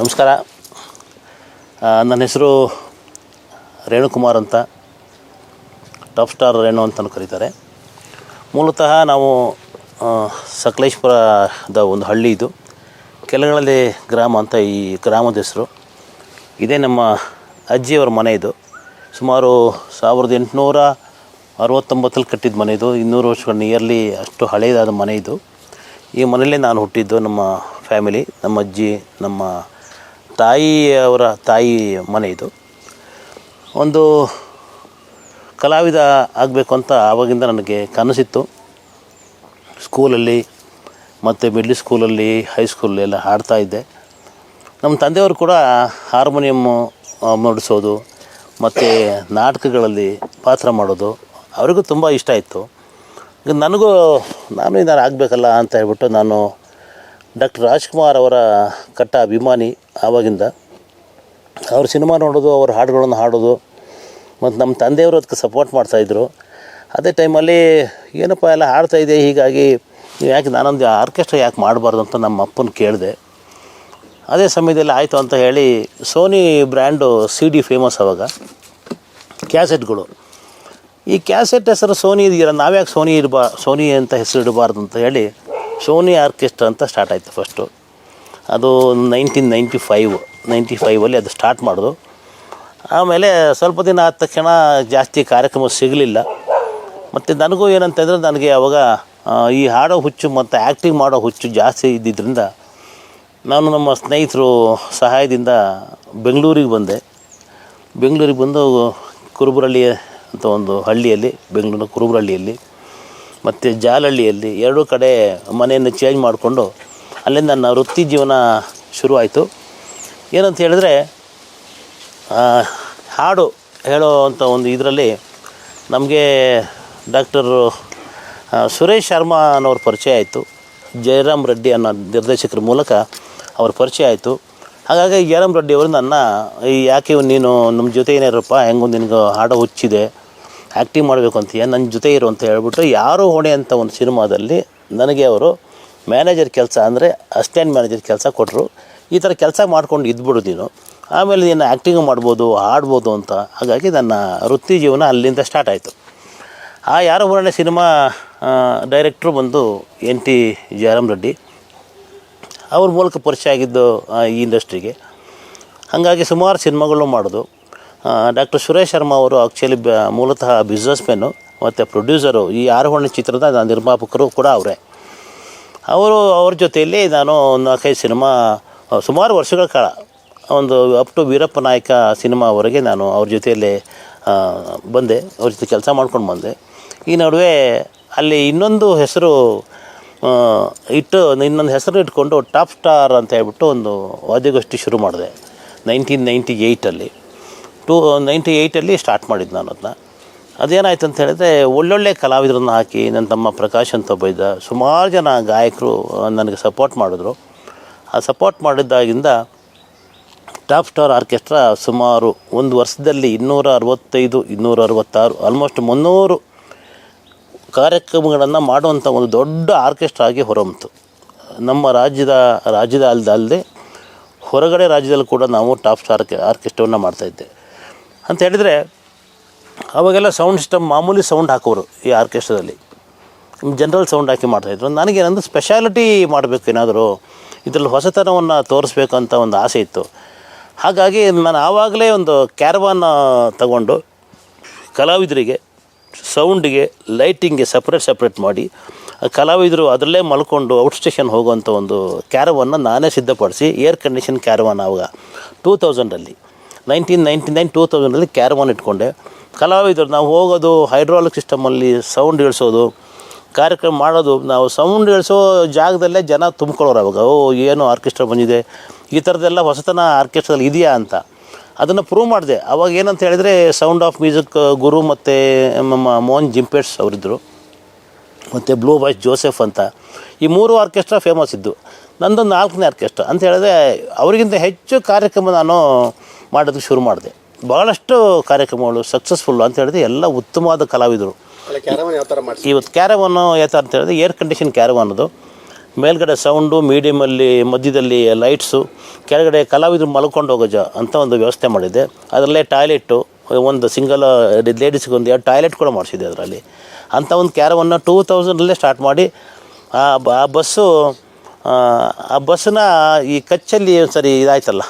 ನಮಸ್ಕಾರ. ನನ್ನ ಹೆಸರು ರೇಣುಕುಮಾರ್ ಅಂತ. ಟಾಪ್ ಸ್ಟಾರ್ ರೇಣು ಅಂತಲೂ ಕರೀತಾರೆ. ಮೂಲತಃ ನಾವು ಸಕಲೇಶ್ಪುರದ ಒಂದು ಹಳ್ಳಿ ಇದು. ಕೆಲಗಳಲ್ಲಿ ಗ್ರಾಮ ಅಂತ ಈ ಗ್ರಾಮದ ಹೆಸರು. ಇದೇ ನಮ್ಮ ಅಜ್ಜಿಯವರ ಮನೆ ಇದು. ಸುಮಾರು ಸಾವಿರದ ಎಂಟುನೂರ ಅರವತ್ತೊಂಬತ್ತಲ್ಲಿ ಕಟ್ಟಿದ ಮನೆ ಇದು. ಇನ್ನೂರು ವರ್ಷಗಳ ನಿಯರ್ಲಿ ಅಷ್ಟು ಹಳೆಯದಾದ ಮನೆ ಇದು. ಈ ಮನೆಯಲ್ಲೇ ನಾನು ಹುಟ್ಟಿದ್ದು ನಮ್ಮ ಫ್ಯಾಮಿಲಿ ನಮ್ಮ ಅಜ್ಜಿ, ನಮ್ಮ ತಾಯಿಯವರ ತಾಯಿ ಮನೆ ಇದು. ಒಂದು ಕಲಾವಿದ ಆಗಬೇಕು ಅಂತ ಆವಾಗಿಂದ ನನಗೆ ಕನಸಿತ್ತು. ಸ್ಕೂಲಲ್ಲಿ ಮತ್ತು ಮಿಡ್ಲ್ ಸ್ಕೂಲಲ್ಲಿ ಹೈಸ್ಕೂಲಲ್ಲಿ ಎಲ್ಲ ಹಾಡ್ತಾ ಇದ್ದೆ. ನಮ್ಮ ತಂದೆಯವರು ಕೂಡ ಹಾರ್ಮೋನಿಯಮ್ಮು ನುಡಿಸೋದು, ಮತ್ತು ನಾಟಕಗಳಲ್ಲಿ ಪಾತ್ರ ಮಾಡೋದು ಅವರಿಗೂ ತುಂಬ ಇಷ್ಟ ಇತ್ತು. ಈಗ ನನಗೂ, ನಾನು ಇದನ್ನು ಆಗಬೇಕಲ್ಲ ಅಂತ ಹೇಳ್ಬಿಟ್ಟು ನಾನು ಡಾಕ್ಟರ್ ರಾಜ್ಕುಮಾರ್ ಅವರ ಕಟ್ಟ ಅಭಿಮಾನಿ ಆವಾಗಿಂದ ಅವ್ರ ಸಿನಿಮಾ ನೋಡೋದು, ಅವ್ರ ಹಾಡುಗಳನ್ನು ಹಾಡೋದು, ಮತ್ತು ನಮ್ಮ ತಂದೆಯವರು ಅದಕ್ಕೆ ಸಪೋರ್ಟ್ ಮಾಡ್ತಾಯಿದ್ರು ಅದೇ ಟೈಮಲ್ಲಿ ಏನಪ್ಪ ಎಲ್ಲ ಹಾಡ್ತಾಯಿದೆ ಹೀಗಾಗಿ ನೀವು ಯಾಕೆ ನಾನೊಂದು ಆರ್ಕೆಸ್ಟ್ರಾ ಯಾಕೆ ಮಾಡಬಾರ್ದು ಅಂತ ನಮ್ಮ ಅಪ್ಪನ ಕೇಳಿದೆ. ಅದೇ ಸಮಯದಲ್ಲಿ ಆಯಿತು ಅಂತ ಹೇಳಿ Sony brand C D famous ಅವಾಗ, ಕ್ಯಾಸೆಟ್ಗಳು. ಈ ಕ್ಯಾಸೆಟ್ ಹೆಸರು ಸೋನಿ ಇದೆಯಲ್ಲ, ನಾವ್ಯಾಕೆ ಸೋನಿ ಇರಬಾ ಸೋನಿ ಅಂತ ಹೆಸರು ಇಡಬಾರ್ದು ಅಂತ ಹೇಳಿ ಸೋನಿ ಆರ್ಕೆಸ್ಟ್ರಾ ಅಂತ ಸ್ಟಾರ್ಟ್ ಆಯಿತು ಫಸ್ಟು ಅದು ನೈನ್ಟೀನ್ ನೈಂಟಿ ಫೈವ್ ನೈಂಟಿ ಫೈವಲ್ಲಿ ಅದು ಸ್ಟಾರ್ಟ್ ಮಾಡಿದ್ರು ಆಮೇಲೆ ಸ್ವಲ್ಪ ದಿನ ಆದ ತಕ್ಷಣ ಜಾಸ್ತಿ ಕಾರ್ಯಕ್ರಮ ಸಿಗಲಿಲ್ಲ. ಮತ್ತು ನನಗೂ ಏನಂತಂದರೆ ನನಗೆ ಅವಾಗ ಈ ಹಾಡೋ ಹುಚ್ಚು ಮತ್ತು ಆ್ಯಕ್ಟಿಂಗ್ ಮಾಡೋ ಹುಚ್ಚು ಜಾಸ್ತಿ ಇದ್ದಿದ್ದರಿಂದ ನಾನು ನಮ್ಮ ಸ್ನೇಹಿತರು ಸಹಾಯದಿಂದ ಬೆಂಗಳೂರಿಗೆ ಬಂದೆ. ಬೆಂಗಳೂರಿಗೆ ಬಂದು ಕುರುಬರಳ್ಳಿ ಅಂತ ಒಂದು ಹಳ್ಳಿಯಲ್ಲಿ, ಬೆಂಗಳೂರಿನ ಕುರುಬರಳ್ಳಿಯಲ್ಲಿ. ಮತ್ತು ಜಾಲಹಳ್ಳಿಯಲ್ಲಿ ಎರಡೂ ಕಡೆ ಮನೆಯನ್ನು ಚೇಂಜ್ ಮಾಡಿಕೊಂಡು ಅಲ್ಲಿಂದ ನನ್ನ ವೃತ್ತಿ ಜೀವನ ಶುರುವಾಯಿತು. ಏನಂತ ಹೇಳಿದ್ರೆ ಹಾಡು ಹೇಳೋ ಅಂಥ ಒಂದು ಇದರಲ್ಲಿ ನಮಗೆ ಡಾಕ್ಟರ್ ಸುರೇಶ್ ಶರ್ಮಾ ಅನ್ನೋರ ಪರಿಚಯ ಆಯಿತು. ಜಯರಾಮ್ ರೆಡ್ಡಿ ಅನ್ನೋ ನಿರ್ದೇಶಕರ ಮೂಲಕ ಅವ್ರ ಪರಿಚಯ ಆಯಿತು. ಹಾಗಾಗಿ ಜಯರಾಮ್ ರೆಡ್ಡಿ ಅವರು ನನ್ನ ಈ ಯಾಕೆ ನೀನು ನಮ್ಮ ಜೊತೆ ಏನಿರಪ್ಪ ಹೆಂಗೊಂದು ನಿನಗೆ ಹಾಡು ಹುಚ್ಚಿದೆ? ಆ್ಯಕ್ಟಿಂಗ್ ಮಾಡಬೇಕು ಅಂತೀಯ ನನ್ನ ಜೊತೆ ಇರು ಅಂತ ಹೇಳ್ಬಿಟ್ಟು ಯಾರು ಹೊಣೆ ಅಂತ ಒಂದು ಸಿನಿಮಾದಲ್ಲಿ ನನಗೆ ಅವರು ಮ್ಯಾನೇಜರ್ ಕೆಲಸ ಅಂದರೆ ಅಸಿಸ್ಟೆಂಟ್ ಮ್ಯಾನೇಜರ್ ಕೆಲಸ ಕೊಟ್ಟರು ಈ ಥರ ಕೆಲಸ ಮಾಡ್ಕೊಂಡು ಇದ್ಬಿಡು ನೀನು. ಆಮೇಲೆ ನೀನು ಆ್ಯಕ್ಟಿಂಗು ಮಾಡ್ಬೋದು, ಹಾಡ್ಬೋದು ಅಂತ. ಹಾಗಾಗಿ ನನ್ನ ವೃತ್ತಿ ಜೀವನ ಅಲ್ಲಿಂದ ಸ್ಟಾರ್ಟ್ ಆಯಿತು. ಆ ಯಾರ ಮೂರನೇ ಸಿನಿಮಾ ಡೈರೆಕ್ಟ್ರು ಬಂದು ಎನ್ ಟಿ ಜಯರಾಮ್ ರೆಡ್ಡಿ. ಅವ್ರ ಮೂಲಕ ಪರಿಚಯ ಆಗಿದ್ದು ಈ ಇಂಡಸ್ಟ್ರಿಗೆ. ಹಾಗಾಗಿ ಸುಮಾರು ಸಿನಿಮಾಗಳು ಮಾಡೋದು. ಡಾಕ್ಟರ್ ಸುರೇಶ್ ಶರ್ಮಾ ಅವರು ಆ್ಯಕ್ಚುಲಿ ಬ, ಮೂಲತಃ ಬಿಸ್ನೆಸ್ ಮ್ಯಾನು ಮತ್ತು ಪ್ರೊಡ್ಯೂಸರು ಈ ಆರೋಹಣ ಚಿತ್ರದ ನಿರ್ಮಾಪಕರು ಕೂಡ ಅವರೇ. ಅವರು ಅವ್ರ ಜೊತೆಯಲ್ಲಿ ನಾನು ಒಂದು ನಾಲ್ಕೈದು ಸಿನಿಮಾ ಸುಮಾರು ವರ್ಷಗಳ ಕಾಲ ಒಂದು ಅಪ್ ಟು ವೀರಪ್ಪ ನಾಯಕ ಸಿನಿಮಾವರೆಗೆ ನಾನು ಅವ್ರ ಜೊತೆಯಲ್ಲಿ ಬಂದೆ. ಅವ್ರ ಜೊತೆ ಕೆಲಸ ಮಾಡ್ಕೊಂಡು ಬಂದೆ. ಈ ನಡುವೆ ಅಲ್ಲಿ ಇನ್ನೊಂದು ಹೆಸರು ಇಟ್ಟು, ಇನ್ನೊಂದು ಹೆಸರು ಇಟ್ಕೊಂಡು ಟಾಪ್ ಸ್ಟಾರ್ ಅಂತ ಹೇಳ್ಬಿಟ್ಟು ಒಂದು ವಾದ್ಯಗೋಷ್ಠಿ ಶುರು ಮಾಡಿದೆ. ನೈನ್ಟೀನ್ ನೈಂಟಿ ಏಯ್ಟಲ್ಲಿ ಟೂ ನೈಂಟಿ ಏಯ್ಟಲ್ಲಿ ಸ್ಟಾರ್ಟ್ ಮಾಡಿದ್ದು ನಾನು ಅದನ್ನ. ಅದೇನಾಯ್ತು ಅಂತ ಹೇಳಿದ್ರೆ, ಒಳ್ಳೊಳ್ಳೆ ಕಲಾವಿದರನ್ನು ಹಾಕಿ, ನನ್ನ ತಮ್ಮ ಪ್ರಕಾಶ್ ಅಂತ ಒಬ್ಬ ಇದ್ದ, ಸುಮಾರು ಜನ ಗಾಯಕರು ನನಗೆ ಸಪೋರ್ಟ್ ಮಾಡಿದ್ರು. ಆ ಸಪೋರ್ಟ್ ಮಾಡಿದ್ದಾಗಿಂದ ಟಾಪ್ ಸ್ಟಾರ್ ಆರ್ಕೆಸ್ಟ್ರಾ ಸುಮಾರು ಒಂದು ವರ್ಷದಲ್ಲಿ ಇನ್ನೂರ ಅರವತ್ತೈದು ಇನ್ನೂರ ಅರವತ್ತಾರು ಆಲ್ಮೋಸ್ಟ್ ಮುನ್ನೂರು ಕಾರ್ಯಕ್ರಮಗಳನ್ನು ಮಾಡುವಂಥ ಒಂದು ದೊಡ್ಡ ಆರ್ಕೆಸ್ಟ್ರಾ ಆಗಿ ಹೊರಹೊಮ್ಮಿತು ನಮ್ಮ ರಾಜ್ಯದ ರಾಜ್ಯದ ಅಲ್ಲದೆ ಹೊರಗಡೆ ರಾಜ್ಯದಲ್ಲಿ ಕೂಡ ನಾವು ಟಾಪ್ ಸ್ಟಾರ್ ಆರ್ಕೆಸ್ಟ್ರವನ್ನು ಮಾಡ್ತಾಯಿದ್ದೆ ಅಂತ ಹೇಳಿದರೆ ಅವಾಗೆಲ್ಲ ಸೌಂಡ್ ಸಿಸ್ಟಮ್ ಮಾಮೂಲಿ ಸೌಂಡ್ ಹಾಕೋರು ಈ ಆರ್ಕೆಸ್ಟ್ರಾದಲ್ಲಿ ಜನರಲ್ ಸೌಂಡ್ ಹಾಕಿ ಮಾಡ್ತಾಯಿದ್ರು ನನಗೇನಂದ್ರೆ ಸ್ಪೆಷಾಲಿಟಿ ಮಾಡಬೇಕು ಏನಾದರೂ, ಇದರಲ್ಲಿ ಹೊಸತನವನ್ನು ಅಂತ ಒಂದು ಆಸೆ ಇತ್ತು. ಹಾಗಾಗಿ ನಾನು ಆವಾಗಲೇ ಒಂದು ಕ್ಯಾರವಾನ್ ತಗೊಂಡು ಕಲಾವಿದರಿಗೆ ಸೌಂಡಿಗೆ ಲೈಟಿಂಗ್ಗೆ ಸಪ್ರೇಟ್ ಸಪ್ರೇಟ್ ಮಾಡಿ ಕಲಾವಿದರು ಅದರಲ್ಲೇ ಮಲ್ಕೊಂಡು ಔಟ್ ಸ್ಟೇಷನ್ ಹೋಗುವಂಥ ಒಂದು ಕ್ಯಾರವನ್ನು ನಾನೇ ಸಿದ್ಧಪಡಿಸಿ ಏರ್ ಕಂಡೀಷನ್ ಕ್ಯಾರವಾನ್ ಆವಾಗ ಟೂ ತೌಸಂಡಲ್ಲಿ ನೈನ್ಟೀನ್ ನೈಂಟಿ ನೈನ್ ಟೂ ತೌಸಂಡಲ್ಲಿ ಕ್ಯಾರವಾನ್ ಇಟ್ಕೊಂಡೆ. ಕಲಾವಿದರು, ನಾವು ಹೋಗೋದು ಹೈಡ್ರಾಲಿಕ್ ಸಿಸ್ಟಮಲ್ಲಿ ಸೌಂಡ್ ಇಳಿಸೋದು, ಕಾರ್ಯಕ್ರಮ ಮಾಡೋದು, ನಾವು ಸೌಂಡ್ ಇಳಿಸೋ ಜಾಗದಲ್ಲೇ ಜನ ತುಂಬ್ಕೊಳ್ಳೋರು ಅವಾಗ. ಓ, ಏನು ಆರ್ಕೆಸ್ಟ್ರಾ ಬಂದಿದೆ, ಈ ಥರದ್ದೆಲ್ಲ ಹೊಸತನ ಆರ್ಕೆಸ್ಟ್ರಾದಲ್ಲಿ ಇದೆಯಾ ಅಂತ. ಅದನ್ನು ಪ್ರೂವ್ ಮಾಡಿದೆ. ಅವಾಗ ಏನಂತ ಹೇಳಿದರೆ ಸೌಂಡ್ ಆಫ್ ಮ್ಯೂಸಿಕ್ ಗುರು ಮತ್ತು ನಮ್ಮ ಮೋಹನ್ ಜಿಂಪೇಟ್ಸ್ ಅವರಿದ್ದರು ಮತ್ತು ಬ್ಲೂ ಬಾಯ್ಸ್ ಜೋಸೆಫ್ ಅಂತ. ಈ ಮೂರು ಆರ್ಕೆಸ್ಟ್ರಾ ಫೇಮಸ್ ಇದ್ದು. ನಂದೊಂದು ನಾಲ್ಕನೇ ಆರ್ಕೆಸ್ಟ್ರಾ ಅಂತ ಹೇಳಿದ್ರೆ ಅವರಿಗಿಂತ ಹೆಚ್ಚು ಕಾರ್ಯಕ್ರಮ ನಾನು ಮಾಡೋದಕ್ಕೆ ಶುರು ಮಾಡಿದೆ. ಭಾಳಷ್ಟು ಕಾರ್ಯಕ್ರಮಗಳು ಸಕ್ಸಸ್ಫುಲ್ಲು ಅಂತ ಹೇಳಿದ್ರೆ ಎಲ್ಲ ಉತ್ತಮವಾದ ಕಲಾವಿದರು. ಇವತ್ತು ಕ್ಯಾರವನ್ನು ಯಾವ ಥರ ಅಂತ ಹೇಳಿದ್ರೆ ಏರ್ ಕಂಡೀಷನ್ ಕ್ಯಾರವ್ ಅದು. ಮೇಲ್ಗಡೆ ಸೌಂಡು ಮೀಡಿಯಮಲ್ಲಿ ಮಧ್ಯದಲ್ಲಿ ಲೈಟ್ಸು ಕೆಳಗಡೆ ಕಲಾವಿದರು ಮಲ್ಕೊಂಡು ಹೋಗೋ ಜ ಅಂತ ಒಂದು ವ್ಯವಸ್ಥೆ ಮಾಡಿದ್ದೆ. ಅದರಲ್ಲೇ ಟಾಯ್ಲೆಟ್ಟು ಒಂದು ಸಿಂಗಲ್ ಲೇಡೀಸ್ಗೆ ಒಂದು ಎರಡು ಟಾಯ್ಲೆಟ್ ಕೂಡ ಮಾಡಿಸಿದ್ದೆ ಅದರಲ್ಲಿ. ಅಂಥ ಒಂದು ಕ್ಯಾರವನ್ನು ಟೂ ತೌಸಂಡಲ್ಲೇ ಸ್ಟಾರ್ಟ್ ಮಾಡಿ ಆ ಬ ಆ ಬಸ್ಸು ಆ, ಬಸ್ಸನ್ನ ಈ ಕಚ್ಚಲ್ಲಿ ಸರಿ ಇದಾಯ್ತಲ್ಲ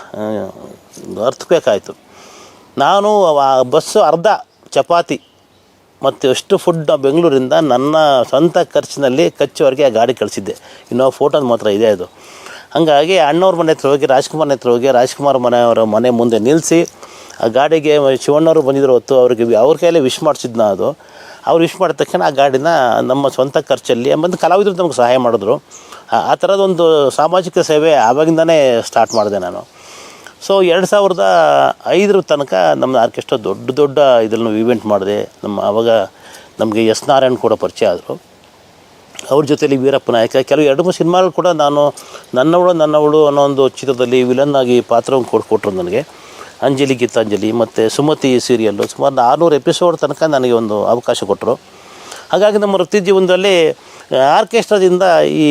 ಅರ್ಥಬೇಕಾಯಿತು ನಾನು ಆ ಬಸ್ಸು ಅರ್ಧ ಚಪಾತಿ ಮತ್ತು ಎಷ್ಟು ಫುಡ್ ಬೆಂಗಳೂರಿಂದ ನನ್ನ ಸ್ವಂತ ಖರ್ಚಿನಲ್ಲಿ ಕಚ್ಚುವರೆಗೆ ಆ ಗಾಡಿ ಕಳಿಸಿದ್ದೆ. ಇನ್ನೂ ಫೋಟೋದ ಮಾತ್ರ ಇದೆ ಅದು. ಹಾಗಾಗಿ ಅಣ್ಣವ್ರ ಮನೆ ಹತ್ರ ಹೋಗಿ ರಾಜ್ಕುಮಾರ್ ಹತ್ರ ಹೋಗಿ ರಾಜ್ಕುಮಾರ್ ಮನೆಯವರ ಮನೆ ಮುಂದೆ ನಿಲ್ಲಿಸಿ ಆ ಗಾಡಿಗೆ ಶಿವಣ್ಣವರು ಬಂದಿದ್ರು ಹೊತ್ತು ಅವ್ರಿಗೆ ಅವ್ರ ಕೈಯಲ್ಲೇ ವಿಶ್ ಮಾಡಿಸಿದ್ನ ಅದು. ಅವ್ರು ವಿಶ್ ಮಾಡಿದ ತಕ್ಷಣ ಆ ಗಾಡಿನ ನಮ್ಮ ಸ್ವಂತ ಖರ್ಚಲ್ಲಿ ಮತ್ತು ಕಲಾವಿದರು ನಮಗೆ ಸಹಾಯ ಮಾಡಿದ್ರು. ಆ- ಥರದೊಂದು ಸಾಮಾಜಿಕ ಸೇವೆ ಆವಾಗಿಂದನೇ ಸ್ಟಾರ್ಟ್ ಮಾಡಿದೆ ನಾನು. ಸೊ ಎರಡು ಸಾವಿರದ ಐದರ ತನಕ ನಮ್ಮ ಆರ್ಕೆಸ್ಟ್ರಾ ದೊಡ್ಡ ದೊಡ್ಡ ಇದನ್ನು ಇವೆಂಟ್ ಮಾಡಿದೆ. ನಮ್ಮ ಆವಾಗ ನಮಗೆ ಎಸ್ ನಾರಾಯಣ್ ಕೂಡ ಪರಿಚಯ ಆದರು. ಅವ್ರ ಜೊತೆಲಿ ವೀರಪ್ಪ ನಾಯಕ, ಕೆಲವು ಎರಡು ಮೂರು ಸಿನಿಮಾಗಳು ಕೂಡ ನಾನು ನನ್ನವಳು ನನ್ನವಳು ಅನ್ನೋ ಒಂದು ಚಿತ್ರದಲ್ಲಿ ವಿಲನ್ ಆಗಿ ಪಾತ್ರವನ್ನು ಕೊಟ್ಟು ಕೊಟ್ಟರು ನನಗೆ. ಅಂಜಲಿ ಗೀತಾಂಜಲಿ ಮತ್ತು ಸುಮತಿ ಸೀರಿಯಲ್ಲು ಸುಮಾರು ಆರುನೂರು ಎಪಿಸೋಡ್ ತನಕ ನನಗೆ ಒಂದು ಅವಕಾಶ ಕೊಟ್ಟರು ಹಾಗಾಗಿ ನಮ್ಮ ವೃತ್ತಿ ಜೀವನದಲ್ಲಿ ಆರ್ಕೆಸ್ಟ್ರಾದಿಂದ ಈ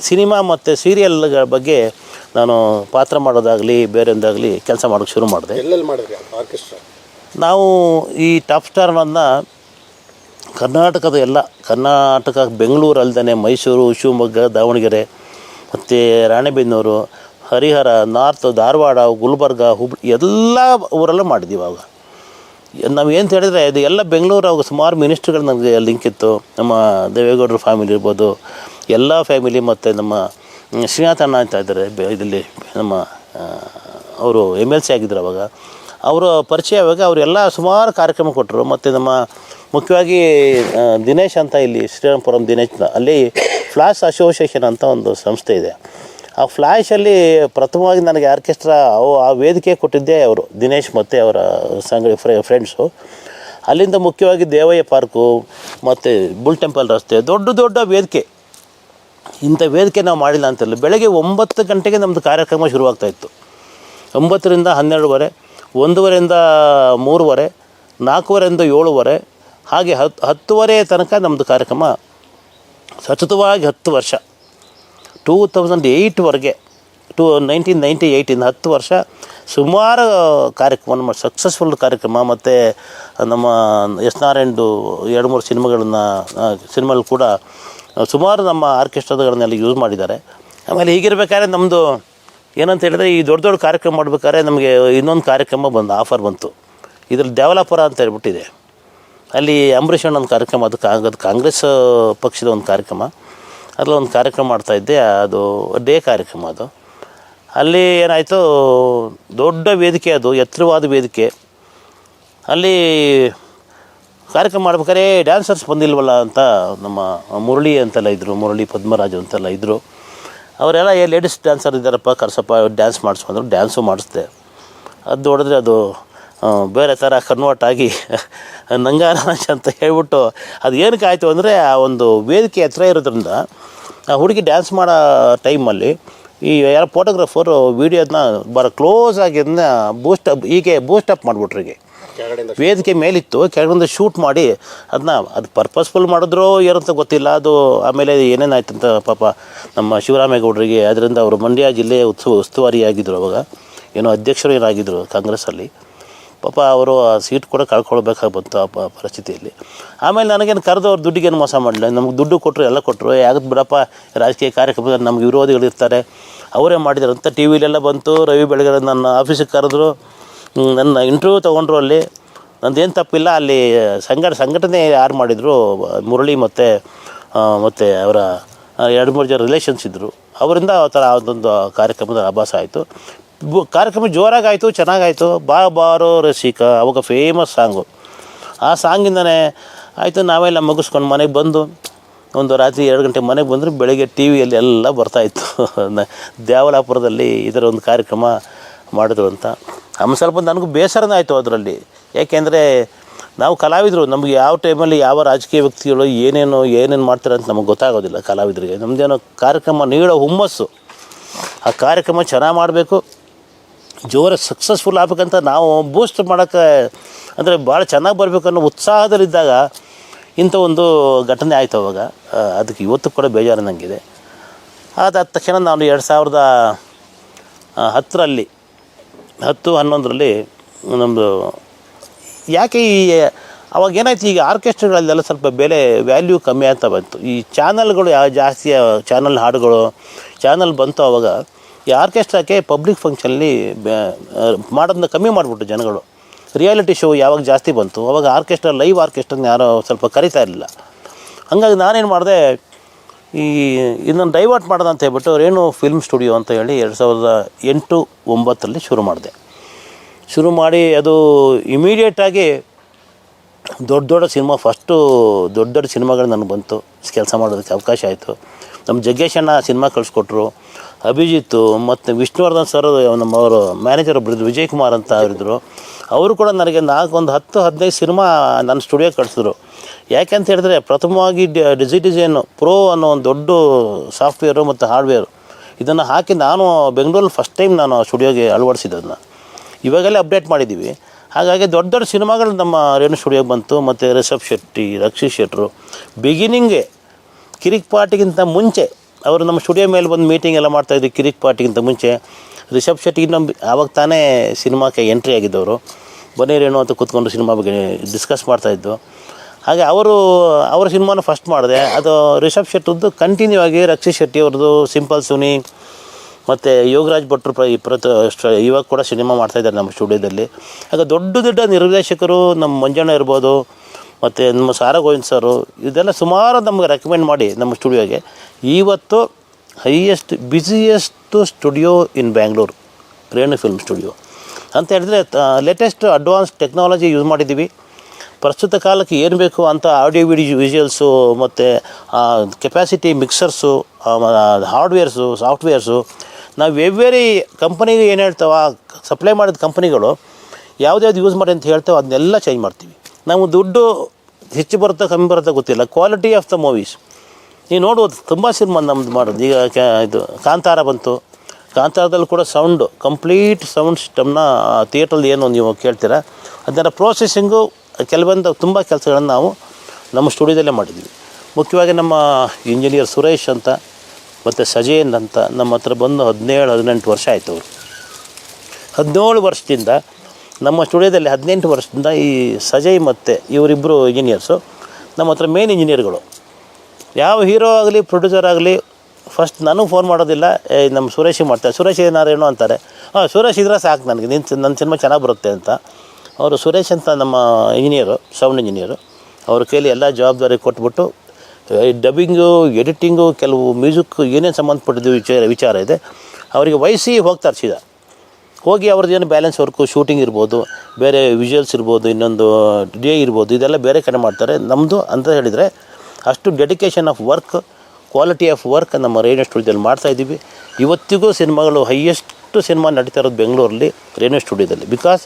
ಸಿನಿಮಾ ಮತ್ತು ಸೀರಿಯಲ್ಗಳ ಬಗ್ಗೆ ನಾನು ಪಾತ್ರ ಮಾಡೋದಾಗಲಿ ಬೇರೆಂದಾಗಲಿ ಕೆಲಸ ಮಾಡೋಕ್ಕೆ ಶುರು ಮಾಡಿದೆ. ಆರ್ಕೆಸ್ಟ್ರಾ ನಾವು ಈ ಟಾಪ್ ಸ್ಟಾರ್ನನ್ನು ಕರ್ನಾಟಕದ ಎಲ್ಲ ಕರ್ನಾಟಕ ಬೆಂಗಳೂರು ಅಲ್ದೇ ಮೈಸೂರು ಶಿವಮೊಗ್ಗ ದಾವಣಗೆರೆ ಮತ್ತು ರಾಣೆಬೆನ್ನೂರು ಹರಿಹರ ನಾರ್ತ್ ಧಾರವಾಡ ಗುಲ್ಬರ್ಗ ಹುಬ್ಳಿ ಎಲ್ಲ ಊರಲ್ಲೂ ಮಾಡಿದ್ದೀವಿ ಆವಾಗ ನಾವು ಏನು ಹೇಳಿದ್ರೆ ಇದು ಎಲ್ಲ ಬೆಂಗಳೂರು ಅವಾಗ ಸುಮಾರು ಮಿನಿಸ್ಟ್ರುಗಳು ನನಗೆ ಲಿಂಕ್ ಇತ್ತು. ನಮ್ಮ ದೇವೇಗೌಡರ ಫ್ಯಾಮಿಲಿ ಇರ್ಬೋದು ಎಲ್ಲ ಫ್ಯಾಮಿಲಿ ಮತ್ತು ನಮ್ಮ ಶ್ರೀನಾಥಣ್ಣ ಅಂತ ಇದ್ದಾರೆ ಇದರಲ್ಲಿ ನಮ್ಮ ಅವರು ಎಂ ಎಲ್ ಸಿ ಆಗಿದ್ದರು ಅವಾಗ. ಅವರ ಪರಿಚಯ ಆವಾಗ ಅವರೆಲ್ಲ ಸುಮಾರು ಕಾರ್ಯಕ್ರಮ ಕೊಟ್ಟರು ಮತ್ತು ನಮ್ಮ ಮುಖ್ಯವಾಗಿ ದಿನೇಶ್ ಅಂತ ಇಲ್ಲಿ ಶ್ರೀರಾಮಪುರಂ ದಿನೇಶ್ ಅಂತ, ಅಲ್ಲಿ ಫ್ಲಾಶ್ ಅಸೋಸಿಯೇಷನ್ ಅಂತ ಒಂದು ಸಂಸ್ಥೆ ಇದೆ. ಆ ಫ್ಲ್ಯಾಶಲ್ಲಿ ಪ್ರಥಮವಾಗಿ ನನಗೆ ಆರ್ಕೆಸ್ಟ್ರಾ ಅವು ಆ ವೇದಿಕೆ ಕೊಟ್ಟಿದ್ದೇ ಅವರು, ದಿನೇಶ್ ಮತ್ತು ಅವರ ಸಂಗ ಫ್ರೆಂಡ್ಸು ಅಲ್ಲಿಂದ ಮುಖ್ಯವಾಗಿ ದೇವಯ್ಯ ಪಾರ್ಕು ಮತ್ತು ಬುಲ್ ಟೆಂಪಲ್ ರಸ್ತೆ, ದೊಡ್ಡ ದೊಡ್ಡ ವೇದಿಕೆ. ಇಂಥ ವೇದಿಕೆ ನಾವು ಮಾಡಿಲ್ಲ ಅಂತಲ್ಲ ಬೆಳಗ್ಗೆ ಒಂಬತ್ತು ಗಂಟೆಗೆ ನಮ್ಮದು ಕಾರ್ಯಕ್ರಮ ಶುರುವಾಗ್ತಾಯಿತ್ತು ಒಂಬತ್ತರಿಂದ ಹನ್ನೆರಡುವರೆ, ಒಂದೂವರೆಯಿಂದ ಮೂರುವರೆ, ನಾಲ್ಕೂವರೆಯಿಂದ ಏಳುವರೆ, ಹಾಗೆ ಹತ್ತು ಹತ್ತುವರೆ ತನಕ ನಮ್ಮದು ಕಾರ್ಯಕ್ರಮ ಸತತವಾಗಿ ಹತ್ತು ವರ್ಷ. ಟೂ ತೌಸಂಡ್ ಏಯ್ಟ್ವರೆಗೆ ಟೂ ನೈನ್ಟೀನ್ ನೈಂಟಿ ಏಯ್ಟಿಂದ ಹತ್ತು ವರ್ಷ ಸುಮಾರು ಕಾರ್ಯಕ್ರಮ, ನಮ್ಮ ಸಕ್ಸಸ್ಫುಲ್ ಕಾರ್ಯಕ್ರಮ ಮತ್ತು ನಮ್ಮ ಎಸ್ ನಾರಾಯಣದು ಎರಡು ಮೂರು ಸಿನಿಮಾಗಳನ್ನ ಸಿನಿಮಾಗಳು ಕೂಡ ಸುಮಾರು ನಮ್ಮ ಆರ್ಕೆಸ್ಟ್ರಾದಗಳನ್ನೆಲ್ಲ ಯೂಸ್ ಮಾಡಿದ್ದಾರೆ. ಆಮೇಲೆ ಹೀಗಿರ್ಬೇಕಾದ್ರೆ ನಮ್ಮದು ಏನಂತ ಹೇಳಿದ್ರೆ ಈ ದೊಡ್ಡ ದೊಡ್ಡ ಕಾರ್ಯಕ್ರಮ ಮಾಡ್ಬೇಕಾದ್ರೆ ನಮಗೆ ಇನ್ನೊಂದು ಕಾರ್ಯಕ್ರಮ ಬಂದು ಆಫರ್ ಬಂತು. ಇದ್ರಲ್ಲಿ ದೇವಲಾಪುರ ಅಂತ ಹೇಳ್ಬಿಟ್ಟಿದೆ. ಅಲ್ಲಿ ಅಂಬರೀಷ್ ಒಂದು ಕಾರ್ಯಕ್ರಮ ಅದು ಕಾಂಗ್ರೆಸ್ ಪಕ್ಷದ ಒಂದು ಕಾರ್ಯಕ್ರಮ. ಅದ್ರಲ್ಲಿ ಒಂದು ಕಾರ್ಯಕ್ರಮ ಮಾಡ್ತಾಯಿದ್ದೆ ಅದು ಡೇ ಕಾರ್ಯಕ್ರಮ ಅದು. ಅಲ್ಲಿ ಏನಾಯಿತು, ದೊಡ್ಡ ವೇದಿಕೆ ಅದು, ಎತ್ತರವಾದ ವೇದಿಕೆ. ಅಲ್ಲಿ ಕಾರ್ಯಕ್ರಮ ಮಾಡ್ಬೇಕಾದ್ರೆ ಡ್ಯಾನ್ಸರ್ಸ್ ಬಂದಿಲ್ವಲ್ಲ ಅಂತ ನಮ್ಮ ಮುರಳಿ ಅಂತೆಲ್ಲ ಇದ್ದರು ಮುರಳಿ ಪದ್ಮರಾಜು ಅಂತೆಲ್ಲ ಇದ್ದರು ಅವರೆಲ್ಲ, ಏ ಲೇಡೀಸ್ ಡ್ಯಾನ್ಸರ್ ಇದ್ದಾರಪ್ಪ, ಕರ್ಸಪ್ಪ ಡ್ಯಾನ್ಸ್ ಮಾಡಿಸ್ಕೊಂಡ್ರು ಡ್ಯಾನ್ಸು ಮಾಡಿಸ್ದೆ. ಅದು ನೋಡಿದ್ರೆ ಅದು ಬೇರೆ ಥರ ಕನ್ವರ್ಟ್ ಆಗಿ ನಂಗಾರಾಜ್ ಅಂತ ಹೇಳ್ಬಿಟ್ಟು ಅದು ಏನಕ್ಕೆ ಆಯಿತು ಅಂದರೆ ಆ ಒಂದು ವೇದಿಕೆ ಹತ್ರ ಇರೋದ್ರಿಂದ ಆ ಹುಡುಗಿ ಡ್ಯಾನ್ಸ್ ಮಾಡೋ ಟೈಮಲ್ಲಿ ಈ ಯಾರೋ ಫೋಟೋಗ್ರಾಫರು ವೀಡಿಯೋದನ್ನ ಬರೋ ಕ್ಲೋಸ್ ಆಗಿ ಅದನ್ನ ಬೂಸ್ಟ್ ಅಪ್ ಹೀಗೆ ಬೂಸ್ಟ್ ಅಪ್ ಮಾಡಿಬಿಟ್ರು ಕೆಳಗಡೆಯಿಂದ ವೇದಿಕೆ ಮೇಲಿತ್ತು ಕೆಳಗಿಂದ ಶೂಟ್ ಮಾಡಿ ಅದನ್ನ ಅದು ಪರ್ಪಸ್ಫುಲ್ ಮಾಡಿದ್ರೋ ಏನಂತ ಗೊತ್ತಿಲ್ಲ ಅದು ಆಮೇಲೆ ಏನೇನಾಯ್ತು ಅಂತ ಪಾಪ ನಮ್ಮ ಶಿವರಾಮೇಗೌಡರಿಗೆ ಅದರಿಂದ ಅವರು ಮಂಡ್ಯ ಜಿಲ್ಲೆಯ ಉತ್ಸವ ಉಸ್ತುವಾರಿಯಾಗಿದ್ದರು ಅವಾಗ. ಏನೋ ಅಧ್ಯಕ್ಷರು ಏನಾಗಿದ್ದರು ಕಾಂಗ್ರೆಸ್ಸಲ್ಲಿ. ಪಾಪ ಅವರು ಆ ಸೀಟ್ ಕೂಡ ಕಳ್ಕೊಳ್ಬೇಕಾಗಿ ಬಂತು ಆ ಪರಿಸ್ಥಿತಿಯಲ್ಲಿ. ಆಮೇಲೆ ನನಗೇನು ಕರೆದು ಅವ್ರು ದುಡ್ಡಿಗೇನು ಮೋಸ ಮಾಡಲಿಲ್ಲ. ನಮ್ಗೆ ದುಡ್ಡು ಕೊಟ್ಟರು, ಎಲ್ಲ ಕೊಟ್ಟರು. ಯಾಕೆ ಬಿಡಪ್ಪ, ರಾಜಕೀಯ ಕಾರ್ಯಕ್ರಮದಲ್ಲಿ ನಮ್ಗೆ ವಿರೋಧಿಗಳಿರ್ತಾರೆ. ಅವರೇ ಮಾಡಿದ್ರು ಅಂತ ಟಿ ವಿಲೆಲ್ಲ ಬಂತು. ರವಿ ಬೆಳಗೆರೆ ನನ್ನ ಆಫೀಸಿಗೆ ಕರೆದ್ರು. ನನ್ನ ಇಂಟರ್ವ್ಯೂ ತೊಗೊಂಡ್ರು ಅಲ್ಲಿ. ನಂದೇನು ತಪ್ಪಿಲ್ಲ. ಅಲ್ಲಿ ಸಂಘ, ಸಂಘಟನೆ ಯಾರು ಮಾಡಿದರು? ಮುರಳಿ ಮತ್ತು ಮತ್ತು ಅವರ ಎರಡು ಮೂರು ಜನ ರಿಲೇಷನ್ಸ್ ಇದ್ದರು ಅವರಿಂದ ಆ ಥರ ಅದೊಂದು ಕಾರ್ಯಕ್ರಮದ ಆಭಾಸ ಆಯಿತು. ಕಾರ್ಯಕ್ರಮ ಜೋರಾಗಾಯಿತು, ಚೆನ್ನಾಗಾಯಿತು. ಬಾ ಬಾರೋ ರಸಿಕ ಅವಾಗ ಫೇಮಸ್ ಸಾಂಗು ಆ ಸಾಂಗಿಂದನೇ ಆಯಿತು, ನಾವೆಲ್ಲ ಮುಗಿಸ್ಕೊಂಡು ಮನೆಗೆ ಬಂದು, ಒಂದು ರಾತ್ರಿ ಎರಡು ಗಂಟೆ ಮನೆಗೆ ಬಂದರೆ ಬೆಳಗ್ಗೆ ಟಿ ವಿಯಲ್ಲಿ ಎಲ್ಲ ಬರ್ತಾಯಿತ್ತು ದೇವಲಾಪುರದಲ್ಲಿ ಇದರ ಒಂದು ಕಾರ್ಯಕ್ರಮ ಮಾಡಿದ್ರು ಅಂತ. ಆಮೇಲೆ ಸ್ವಲ್ಪ ನನಗೂ ಬೇಸರನೇ ಆಯಿತು ಅದರಲ್ಲಿ. ಏಕೆಂದರೆ ನಾವು ಕಲಾವಿದರು, ನಮಗೆ ಯಾವ ಟೈಮಲ್ಲಿ ಯಾವ ರಾಜಕೀಯ ವ್ಯಕ್ತಿಗಳು ಏನೇನು ಏನೇನು ಮಾಡ್ತಾರೆ ಅಂತ ನಮಗೆ ಗೊತ್ತಾಗೋದಿಲ್ಲ ಕಲಾವಿದರಿಗೆ. ನಮ್ಮದೇನೋ ಕಾರ್ಯಕ್ರಮ ನೀಡೋ ಹುಮ್ಮಸ್ಸು. ಆ ಕಾರ್ಯಕ್ರಮ ಚೆನ್ನಾಗಿ ಮಾಡಬೇಕು. ಜೋರ ಸಕ್ಸಸ್ಫುಲ್ ಆಗ್ಬೇಕಂತ ನಾವು ಬೂಸ್ಟ್ ಮಾಡೋಕ್ಕೆ ಅಂದರೆ ಭಾಳ ಚೆನ್ನಾಗಿ ಬರಬೇಕು ಅನ್ನೋ ಉತ್ಸಾಹದಲ್ಲಿದ್ದಾಗ ಇಂಥ ಒಂದು ಘಟನೆ ಆಯಿತು ಅವಾಗ. ಅದಕ್ಕೆ ಇವತ್ತು ಕೂಡ ಬೇಜಾರು ನನಗಿದೆ ಅದಾದ ತಕ್ಷಣ ನಾನು ಎರಡು ಸಾವಿರದ ಹತ್ತರಲ್ಲಿ, ಹತ್ತು ಹನ್ನೊಂದರಲ್ಲಿ ನಮ್ಮದು ಯಾಕೆ ಈ, ಅವಾಗ ಏನಾಯ್ತು, ಈಗ ಆರ್ಕೆಸ್ಟ್ರಾಗಳಲ್ಲೆಲ್ಲ ಸ್ವಲ್ಪ ಬೆಲೆ ವ್ಯಾಲ್ಯೂ ಕಮ್ಮಿ ಆಗ್ತಾ ಬಂತು. ಈ ಚಾನಲ್ಗಳು ಯಾವ ಜಾಸ್ತಿ ಚಾನಲ್ ಹಾಡುಗಳು ಚಾನಲ್ ಬಂತು ಅವಾಗ. ಈ ಆರ್ಕೆಸ್ಟ್ರಾಕ್ಕೆ ಪಬ್ಲಿಕ್ ಫಂಕ್ಷನಲ್ಲಿ ಮಾಡೋದನ್ನ ಕಮ್ಮಿ ಮಾಡಿಬಿಟ್ಟು ಜನಗಳು. ರಿಯಾಲಿಟಿ ಶೋ ಯಾವಾಗ ಜಾಸ್ತಿ ಬಂತು, ಅವಾಗ ಆರ್ಕೆಸ್ಟ್ರಾ, ಲೈವ್ ಆರ್ಕೆಸ್ಟ್ರನ್ನ ಯಾರೋ ಸ್ವಲ್ಪ ಕರಿತಾ ಇರಲಿಲ್ಲ. ಹಂಗಾಗಿ ನಾನೇನು ಮಾಡಿದೆ, ಈ ಇದನ್ನು ಡೈವರ್ಟ್ ಮಾಡೋದು ಅಂತ ಹೇಳ್ಬಿಟ್ಟು ರೇಣು ಫಿಲ್ಮ್ ಸ್ಟುಡಿಯೋ ಅಂತ ಹೇಳಿ ಎರಡು ಸಾವಿರದ ಎಂಟು ಒಂಬತ್ತರಲ್ಲಿ ಶುರು ಮಾಡಿದೆ. ಶುರು ಮಾಡಿ ಅದು ಇಮಿಡಿಯೇಟಾಗಿ ದೊಡ್ಡ ದೊಡ್ಡ ಸಿನಿಮಾ, ಫಸ್ಟು ದೊಡ್ಡ ದೊಡ್ಡ ಸಿನಿಮಾಗಳು ನನಗೆ ಬಂತು. ಕೆಲಸ ಮಾಡೋದಕ್ಕೆ ಅವಕಾಶ ಆಯಿತು. ನಮ್ಮ ಜಗ್ಗೇಶಣ್ಣ ಸಿನಿಮಾ ಕಳಿಸ್ಕೊಟ್ರು. ಅಭಿಜಿತ್ತು ಮತ್ತು ವಿಷ್ಣುವರ್ಧನ್ ಸರ್ ನಮ್ಮವರು ಮ್ಯಾನೇಜರ್ ಒಬ್ಬರಿದ್ರು ವಿಜಯ್ ಕುಮಾರ್ ಅಂತ ಅವರಿದ್ದರು ಅವರು ಕೂಡ ನನಗೆ ನಾಲ್ಕು ಒಂದು ಹತ್ತು, ಹದಿನೈದು ಸಿನಿಮಾ ನನ್ನ ಸ್ಟುಡಿಯೋ ಕಳಿಸಿದ್ರು. ಯಾಕೆ ಅಂತ ಹೇಳಿದ್ರೆ ಪ್ರಥಮವಾಗಿ ಡಿಜಿ ಡಿಸೈನ್ ಪ್ರೋ ಅನ್ನೋ ಒಂದು ದೊಡ್ಡ ಸಾಫ್ಟ್ವೇರು ಮತ್ತು ಹಾರ್ಡ್ವೇರು ಇದನ್ನು ಹಾಕಿ ನಾನು ಬೆಂಗಳೂರಲ್ಲಿ ಫಸ್ಟ್ ಟೈಮ್ ನಾನು ಸ್ಟುಡಿಯೋಗೆ ಅಳವಡಿಸಿದ್ದನ್ನು ಇವಾಗಲೇ ಅಪ್ಡೇಟ್ ಮಾಡಿದ್ದೀವಿ ಹಾಗಾಗಿ ದೊಡ್ಡ ದೊಡ್ಡ ಸಿನಿಮಾಗಳು ನಮ್ಮ ರೇಣು ಸ್ಟುಡಿಯೋಗೆ ಬಂತು. ಮತ್ತು ರಿಷಬ್ ಶೆಟ್ಟಿ, ರಕ್ಷಿತ್ ಶೆಟ್ಟರು ಬಿಗಿನಿಂಗೇ ಕಿರಿಕ್ ಪಾರ್ಟಿಗಿಂತ ಮುಂಚೆ ಅವರು ನಮ್ಮ ಸ್ಟುಡಿಯೋ ಮೇಲೆ ಬಂದು ಮೀಟಿಂಗ್ ಎಲ್ಲ ಮಾಡ್ತಾಯಿದ್ರು ಕಿರಿಕ್ ಪಾರ್ಟಿಗಿಂತ ಮುಂಚೆ. ರಿಷಬ್ ಶೆಟ್ಟಿ ನಮ್ಮ ಆವಾಗ ತಾನೇ ಸಿನಿಮಾಕ್ಕೆ ಎಂಟ್ರಿ ಆಗಿದ್ದವರು. ಬನ್ನಿ ರೇಣು ಅಂತ ಕೂತ್ಕೊಂಡು ಸಿನಿಮಾ ಬಗ್ಗೆ ಡಿಸ್ಕಸ್ ಮಾಡ್ತಾಯಿದ್ದು ಹಾಗೆ ಅವರು, ಅವರ ಸಿನಿಮಾನ ಫಸ್ಟ್ ಮಾಡಿದೆ. ಅದು ರಿಷಬ್ ಶೆಟ್ಟಿದ್ದು ಕಂಟಿನ್ಯೂ ಆಗಿ ರಕ್ಷಿತ್ ಶೆಟ್ಟಿ ಅವ್ರದ್ದು ಸಿಂಪಲ್ ಸುನಿ ಮತ್ತು ಯೋಗರಾಜ್ ಭಟ್ರು ಪ್ರ ಪ್ರತಿ ಇವಾಗ ಕೂಡ ಸಿನಿಮಾ ಮಾಡ್ತಾಯಿದ್ದಾರೆ ನಮ್ಮ ಸ್ಟುಡಿಯೋದಲ್ಲಿ. ಹಾಗೆ ದೊಡ್ಡ ದೊಡ್ಡ ನಿರ್ದೇಶಕರು ನಮ್ಮ ಮಂಜಣ್ಣ ಇರ್ಬೋದು, ಮತ್ತು ನಮ್ಮ ಸಾರಾ ಗೋವಿಂದ್ ಸರು, ಇದೆಲ್ಲ ಸುಮಾರು ನಮಗೆ ರೆಕಮೆಂಡ್ ಮಾಡಿ ನಮ್ಮ ಸ್ಟುಡಿಯೋಗೆ. ಇವತ್ತು highest busiest studio in Bangalore, Renu film studio ಅಂತ ಹೇಳಿದ್ರೆ ಲೇಟೆಸ್ಟ್ ಅಡ್ವಾನ್ಸ್ ಟೆಕ್ನಾಲಜಿ ಯೂಸ್ ಮಾಡಿದ್ದೀವಿ. ಪ್ರಸ್ತುತ ಕಾಲಕ್ಕೆ ಏನು ಬೇಕು ಅಂತ ಆಡಿಯೋ ವಿಡಿಯೋ ವಿಜುವಲ್ಸು ಮತ್ತು ಕೆಪಾಸಿಟಿ ಮಿಕ್ಸರ್ಸು ಹಾರ್ಡ್ವೇರ್ಸು ಸಾಫ್ಟ್ವೇರ್ಸು ನಾವು ವೆವ್ವೇರಿ ಕಂಪನಿಗೆ ಏನು ಹೇಳ್ತಾವ ಸಪ್ಲೈ ಮಾಡಿದ ಕಂಪನಿಗಳು ಯಾವುದ್ಯಾವ್ದು ಯೂಸ್ ಮಾಡಿ ಅಂತ ಹೇಳ್ತೇವೆ, ಅದನ್ನೆಲ್ಲ ಚೇಂಜ್ ಮಾಡ್ತೀವಿ. ನಾವು ದುಡ್ಡು ಹೆಚ್ಚು ಬರುತ್ತಾ, ಕಮ್ಮಿ ಬರುತ್ತಾ ಗೊತ್ತಿಲ್ಲ. ಕ್ವಾಲಿಟಿ ಆಫ್ ದ ಮೂವೀಸ್ ನೀವು ನೋಡ್ಬೋದು, ತುಂಬ ಸಿನಿಮಾ ನಮ್ದು ಮಾಡೋದು. ಈಗ ಇದು ಕಾಂತಾರ ಬಂತು. ಕಾಂತಾರದಲ್ಲಿ ಕೂಡ ಸೌಂಡು ಕಂಪ್ಲೀಟ್ ಸೌಂಡ್ ಸಿಸ್ಟಮ್ನ ಥಿಯೇಟ್ರಲ್ಲಿ ಏನು ನೀವು ಕೇಳ್ತೀರಾ? ಅದರ ಪ್ರೋಸೆಸಿಂಗು ಕೆಲವೊಂದು ತುಂಬ ಕೆಲಸಗಳನ್ನು ನಾವು ನಮ್ಮ ಸ್ಟುಡಿಯೋದಲ್ಲೇ ಮಾಡಿದ್ವಿ. ಮುಖ್ಯವಾಗಿ ನಮ್ಮ ಇಂಜಿನಿಯರ್ ಸುರೇಶ್ ಅಂತ, ಮತ್ತು ಸಜೇನ್ ಅಂತ ನಮ್ಮ ಹತ್ರ ಬಂದು ಹದಿನೇಳು, ಹದಿನೆಂಟು ವರ್ಷ ಆಯಿತು ಅವರು. ಹದಿನೇಳು ವರ್ಷದಿಂದ ನಮ್ಮ ಸ್ಟುಡಿಯೋದಲ್ಲಿ ಹದಿನೆಂಟು ವರ್ಷದಿಂದ ಈ ಸಜಯ್ ಮತ್ತು ಇವರಿಬ್ಬರು ಇಂಜಿನಿಯರ್ಸು ನಮ್ಮ ಹತ್ರ ಮೇನ್ ಇಂಜಿನಿಯರ್ಗಳು ಯಾವ ಹೀರೋ ಆಗಲಿ ಪ್ರೊಡ್ಯೂಸರ್ ಆಗಲಿ ಫಸ್ಟ್ ನಾನು ಫೋನ್ ಮಾಡೋದಿಲ್ಲ. ನಮ್ಮ ಸುರೇಶಿಗೆ ಮಾಡ್ತಾರೆ. ಸುರೇಶ್ ಏನಾರೇನು ಅಂತಾರೆ. ಹಾಂ ಸುರೇಶ್ ಇದ್ರೆ ಸಾಕು ನನಗೆ. ನಿನ್ನ ನನ್ನ ಸಿನಿಮಾ ಚೆನ್ನಾಗಿ ಬರುತ್ತೆ ಅಂತ. ಅವರು ಸುರೇಶ್ ಅಂತ ನಮ್ಮ ಇಂಜಿನಿಯರು ಸೌಂಡ್ ಇಂಜಿನಿಯರು ಅವ್ರ ಕೈಲಿ ಎಲ್ಲ ಜವಾಬ್ದಾರಿ ಕೊಟ್ಬಿಟ್ಟು ಡಬ್ಬಿಂಗು ಎಡಿಟಿಂಗು ಕೆಲವು ಮ್ಯೂಸಿಕ್ ಏನೇನು ಸಂಬಂಧಪಟ್ಟಿದ್ದು ವಿಚಾರ ವಿಚಾರ ಇದೆ. ಅವರಿಗೆ ವಯಸ್ಸಿ ಹೋಗ್ತಾರೆ ಸೀದಾ. ಹೋಗಿ ಅವ್ರದ್ದು ಏನು ಬ್ಯಾಲೆನ್ಸ್ ವರ್ಕು ಶೂಟಿಂಗ್ ಇರ್ಬೋದು, ಬೇರೆ ವಿಜುವಲ್ಸ್ ಇರ್ಬೋದು, ಇನ್ನೊಂದು ಡೇ ಇರ್ಬೋದು, ಇದೆಲ್ಲ ಬೇರೆ ಕಡೆ ಮಾಡ್ತಾರೆ. ನಮ್ಮದು ಅಂತ ಹೇಳಿದರೆ ಅಷ್ಟು dedication of work quality of work ನಮ್ಮ ರೇಡಿಯೋ ಸ್ಟುಡಿಯೋದಲ್ಲಿ ಮಾಡ್ತಾ ಇದ್ದೀವಿ. ಇವತ್ತಿಗೂ ಸಿನಿಮಾಗಳು ಹೈಯೆಸ್ಟ್ ಸಿನಿಮಾ ನಡೀತಾ ಇರೋದು ಬೆಂಗಳೂರಲ್ಲಿ ರೇಡಿಯೋ ಸ್ಟುಡಿಯೋದಲ್ಲಿ ಬಿಕಾಸ್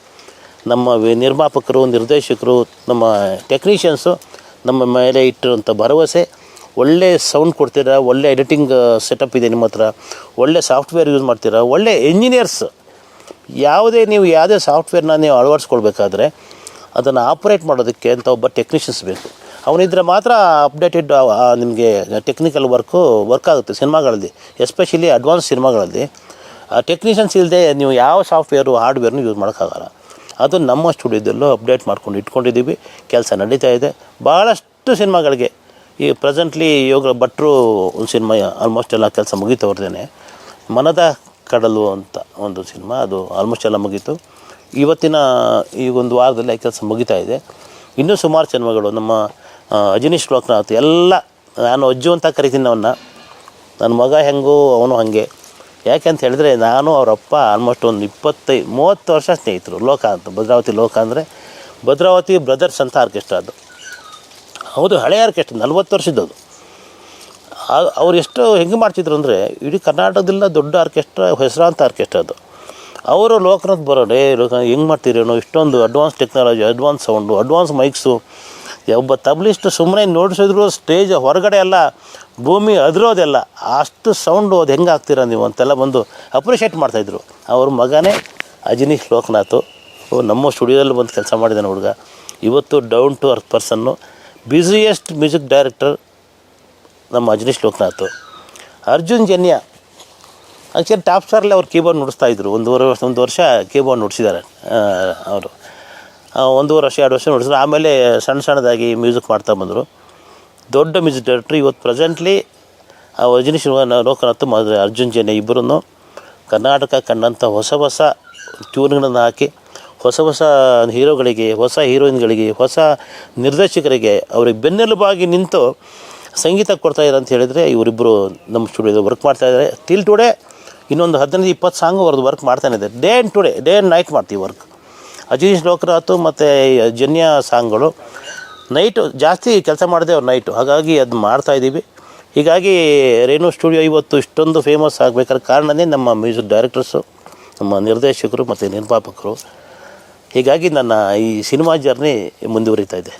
ನಮ್ಮ ನಿರ್ಮಾಪಕರು, ನಿರ್ದೇಶಕರು, ನಮ್ಮ ಟೆಕ್ನಿಷಿಯನ್ಸು ನಮ್ಮ ಮೇಲೆ ಇಟ್ಟಿರುವಂಥ ಭರವಸೆ, ಒಳ್ಳೆ ಸೌಂಡ್ ಕೊಡ್ತೀರಾ, ಒಳ್ಳೆ ಎಡಿಟಿಂಗ್ ಸೆಟಪ್ ಇದೆ ನಿಮ್ಮ ಹತ್ರ, ಒಳ್ಳೆ ಸಾಫ್ಟ್ವೇರ್ ಯೂಸ್ ಮಾಡ್ತೀರಾ, ಒಳ್ಳೆ ಇಂಜಿನಿಯರ್ಸ್ ಯಾವುದೇ ನೀವು ಯಾವುದೇ ಸಾಫ್ಟ್ವೇರ್ನ ನೀವು ಅಳವಡಿಸ್ಕೊಳ್ಬೇಕಾದ್ರೆ ಅದನ್ನು ಆಪ್ರೇಟ್ ಮಾಡೋದಕ್ಕೆ ಅಂತ ಒಬ್ಬ ಟೆಕ್ನಿಷಿಯನ್ಸ್ ಬೇಕು. ಅವನಿದ್ರೆ ಮಾತ್ರ ಅಪ್ಡೇಟೆಡ್ ನಿಮಗೆ ಟೆಕ್ನಿಕಲ್ ವರ್ಕು ವರ್ಕ್ ಆಗುತ್ತೆ ಸಿನಿಮಾಗಳಲ್ಲಿ ಎಸ್ಪೆಷಲಿ ಅಡ್ವಾನ್ಸ್ ಸಿನಿಮಾಗಳಲ್ಲಿ. ಟೆಕ್ನಿಷಿಯನ್ಸ್ ಇಲ್ಲದೆ ನೀವು ಯಾವ ಸಾಫ್ಟ್ವೇರು ಹಾರ್ಡ್ವೇರ್ನು ಯೂಸ್ ಮಾಡೋಕ್ಕಾಗಲ್ಲ. ಅದು ನಮ್ಮ ಸ್ಟುಡಿಯೋದಲ್ಲೂ ಅಪ್ಡೇಟ್ ಮಾಡ್ಕೊಂಡು ಇಟ್ಕೊಂಡಿದ್ದೀವಿ. ಕೆಲಸ ನಡೀತಾ ಇದೆ. ಭಾಳಷ್ಟು ಸಿನಿಮಾಗಳಿಗೆ, ಈ ಪ್ರೆಸೆಂಟ್ಲಿ ಯೋಗ ಭಟ್ರು ಒಂದು ಸಿನಿಮಾ ಆಲ್ಮೋಸ್ಟ್ ಎಲ್ಲ ಕೆಲಸ ಮುಗೀತವ್ರದ್ದೇನೆ ಮನದ ಕಡಲು ಅಂತ ಒಂದು ಸಿನಿಮಾ, ಅದು ಆಲ್ಮೋಸ್ಟ್ ಎಲ್ಲ ಮುಗೀತು. ಇವತ್ತಿನ, ಈ ಒಂದು ವಾರದಲ್ಲಿ ಕೆಲಸ ಮುಗಿತಾ ಇದೆ. ಇನ್ನೂ ಸುಮಾರು ಸಿನಿಮಾಗಳು, ನಮ್ಮ ಅಜನೀಶ್ ಲೋಕನಾಥ್ ಎಲ್ಲ ನಾನು ಅಜ್ಜು ಅಂತ ಕರಿತೀನಿ ಅವನ್ನ ನನ್ನ ಮಗ ಹೆಂಗೋ ಅವನು ಹಾಗೆ. ಯಾಕೆ ಅಂತ ಹೇಳಿದ್ರೆ ನಾನು ಅವರಪ್ಪ ಆಲ್ಮೋಸ್ಟ್ ಒಂದು ಇಪ್ಪತ್ತೈ, ಮೂವತ್ತು ವರ್ಷ ಸ್ನೇಹಿತರು, ಲೋಕ ಅಂತ, ಭದ್ರಾವತಿ ಲೋಕ ಅಂದರೆ ಭದ್ರಾವತಿ ಬ್ರದರ್ಸ್ ಅಂತ ಆರ್ಕೆಸ್ಟ್ರಾ ಅದು. ಹೌದು ಹಳೆಯ ಆರ್ಕೆಸ್ಟ್ರಾ, ನಲ್ವತ್ತು ವರ್ಷದ್ದು ಅವ್ರು ಎಷ್ಟು ಹೆಂಗೆ ಮಾಡ್ತಿದ್ರು ಅಂದರೆ ಇಡೀ ಕರ್ನಾಟಕದಲ್ಲ ದೊಡ್ಡ ಆರ್ಕೆಸ್ಟ್ರಾ, ಹೆಸರಾಂತ ಆರ್ಕೆಸ್ಟ್ರಾ ಅದು. ಅವರು ಲೋಕನಾಥ್ ಬರೋಡೆ ಲೋಕ, ಹೆಂಗೆ ಮಾಡ್ತೀರೇನು, ಇಷ್ಟೊಂದು advance technology advance sound advance mics ಒಬ್ಬ ತಬ್ಲಿಸ್ಟ್ ಸುಮ್ಮನೆ ನೋಡಿಸಿದ್ರು ಸ್ಟೇಜ್ ಹೊರಗಡೆ ಎಲ್ಲ, ಭೂಮಿ ಅದರೋದೆಲ್ಲ, ಅಷ್ಟು ಸೌಂಡು ಅದು ಹೆಂಗೆ ಆಗ್ತೀರಾ ನೀವು ಅಂತೆಲ್ಲ ಬಂದು ಅಪ್ರಿಷಿಯೇಟ್ ಮಾಡ್ತಾಯಿದ್ರು ಅವ್ರ ಮಗನೇ ಅಜನೀಶ್ ಲೋಕನಾಥ್. ನಮ್ಮ ಸ್ಟುಡಿಯೋದಲ್ಲಿ ಬಂದು ಕೆಲಸ ಮಾಡಿದ್ದಾನೆ ಹುಡುಗ. ಇವತ್ತು down to earth person busiest music director ನಮ್ಮ ಅಜನೀಶ್ ಲೋಕನಾಥ್. ಅರ್ಜುನ್ ಜನ್ಯ ಆ್ಯಕ್ಚುಲಿ ಟಾಪ್ ಸ್ಟಾರಲ್ಲಿ ಅವ್ರು ಕೀಬೋರ್ಡ್ ನುಡಿಸ್ತಾ ಇದ್ರು. ಒಂದೂವರೆ ವರ್ಷ ಒಂದು ವರ್ಷ ಕೀಬೋರ್ಡ್ ನುಡಿಸಿದ್ದಾರೆ ಅವರು. ಒಂದೂವರೆ ವರ್ಷ, ಎರಡು ವರ್ಷ ನುಡಿಸಿದ್ರು ಆಮೇಲೆ ಸಣ್ಣ ಸಣ್ಣದಾಗಿ ಮ್ಯೂಸಿಕ್ ಮಾಡ್ತಾ ಬಂದರು. ದೊಡ್ಡ ಮ್ಯೂಸಿಕ್ ಡೈರೆಕ್ಟ್ರು ಇವತ್ತು ಪ್ರೆಸೆಂಟ್ಲಿ ಆ ವಜನಿ ಶಿವನ ಲೋಕನಾಥ್ ಮತ್ತು ಅರ್ಜುನ್ ಜೈನ ಇಬ್ಬರನ್ನು ಕರ್ನಾಟಕ ಕಂಡಂಥ ಹೊಸ ಹೊಸ ಟ್ಯೂನ್ಗಳನ್ನು ಹಾಕಿ, ಹೊಸ ಹೊಸ ಹೀರೋಗಳಿಗೆ, ಹೊಸ ಹೀರೋಯಿನ್ಗಳಿಗೆ, ಹೊಸ ನಿರ್ದೇಶಕರಿಗೆ ಅವ್ರಿಗೆ ಬೆನ್ನೆಲುಬಾಗಿ ನಿಂತು ಸಂಗೀತ ಕೊಡ್ತಾ ಇದ್ದಾರೆ ಅಂತ ಹೇಳಿದರೆ ಇವರಿಬ್ಬರು ನಮ್ಮ ಸ್ಟುಡಿಯೋದಲ್ಲಿ ವರ್ಕ್ ಮಾಡ್ತಾ ಇದ್ದಾರೆ. ಟಿಲ್ ಟುಡೇ ಇನ್ನೊಂದು ಹದಿನೈದು, ಇಪ್ಪತ್ತು ಸಾಂಗು ಅವ್ರದ್ದು ವರ್ಕ್ ಮಾಡ್ತಾನೆ ಇದೆ day and today day and night ಮಾಡ್ತೀವಿ ವರ್ಕ್ ಅಜೀಶ್ ಲೋಕನಾಥ್ ಮತ್ತು ಜನ್ಯ ಸಾಂಗ್ಗಳು. ನೈಟು ಜಾಸ್ತಿ ಕೆಲಸ ಮಾಡಿದೆ ಅವ್ರು ನೈಟು. ಹಾಗಾಗಿ ಅದು ಮಾಡ್ತಾಯಿದ್ದೀವಿ ಹೀಗಾಗಿ ರೇಣು ಸ್ಟುಡಿಯೋ ಇವತ್ತು ಇಷ್ಟೊಂದು ಫೇಮಸ್ ಆಗಬೇಕಾದ್ರೆ ಕಾರಣನೇ ನಮ್ಮ ಮ್ಯೂಸಿಕ್ ಡೈರೆಕ್ಟರ್ಸು, ನಮ್ಮ ನಿರ್ದೇಶಕರು ಮತ್ತು ನಿರ್ಮಾಪಕರು. ಹೀಗಾಗಿ ನನ್ನ ಈ ಸಿನಿಮಾ ಜರ್ನಿ ಮುಂದುವರಿತಾ ಇದೆ.